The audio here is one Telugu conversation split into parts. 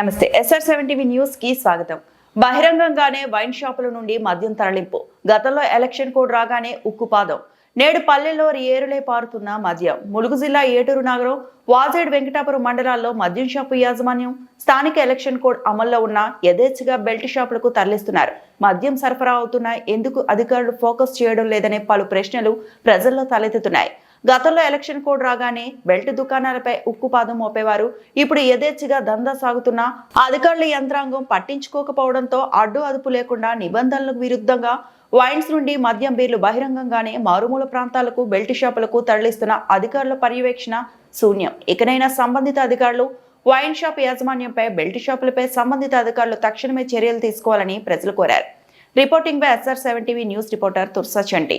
నమస్తే. ఎస్ఆర్ సెవెన్ న్యూస్కి స్వాగతం. బహిరంగంగానే వైన్ షాపుల నుండి మద్యం తరలింపు. గతంలో ఎలక్షన్ కోడ్ రాగానే ఉక్కుపాదం నేడు పల్లెల్లో రియేరులే పారుతున్న మద్యం. ములుగు జిల్లా ఏటూరు నగరం వాజేడ్ వెంకటాపురం మండలాల్లో మద్యం షాపు యాజమాన్యం స్థానిక ఎలక్షన్ కోడ్ అమల్లో ఉన్న యథేచ్ఛగా బెల్ట్ షాపులకు తరలిస్తున్నారు. మద్యం సరఫరా అవుతున్నా ఎందుకు అధికారులు ఫోకస్ చేయడం లేదనే పలు ప్రశ్నలు ప్రజల్లో తలెత్తుతున్నాయి. గతంలో ఎలక్షన్ కోడ్ రాగానే బెల్ట్ దుకాణాలపై ఉక్కుపాదం మోపేవారు. ఇప్పుడు యథేచ్ఛగా దందా సాగుతున్న అధికారుల యంత్రాంగం పట్టించుకోకపోవడంతో అడ్డు అదుపు లేకుండా నిబంధనలకు విరుద్ధంగా వైన్స్ నుండి మద్యం బీర్లు బహిరంగంగానే మారుమూల ప్రాంతాలకు బెల్ట్ షాపులకు తరలిస్తున్న అధికారుల పర్యవేక్షణ శూన్యం. ఇకనైనా సంబంధిత అధికారులు వైన్ షాప్ యాజమాన్యంపై బెల్ట్ షాపులపై సంబంధిత అధికారులు తక్షణమే చర్యలు తీసుకోవాలని ప్రజలు కోరారు. Reporting by SR seven TV news reporter Tursa Chanti.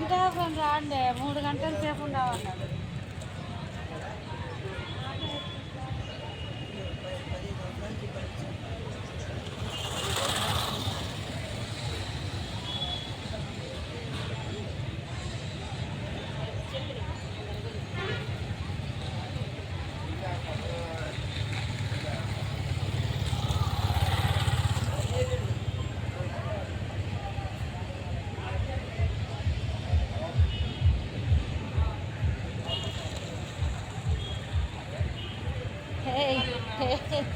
Venkatapuram రాండి మూడు గంటల సేపు ఉండవన్నారు. hey, hey.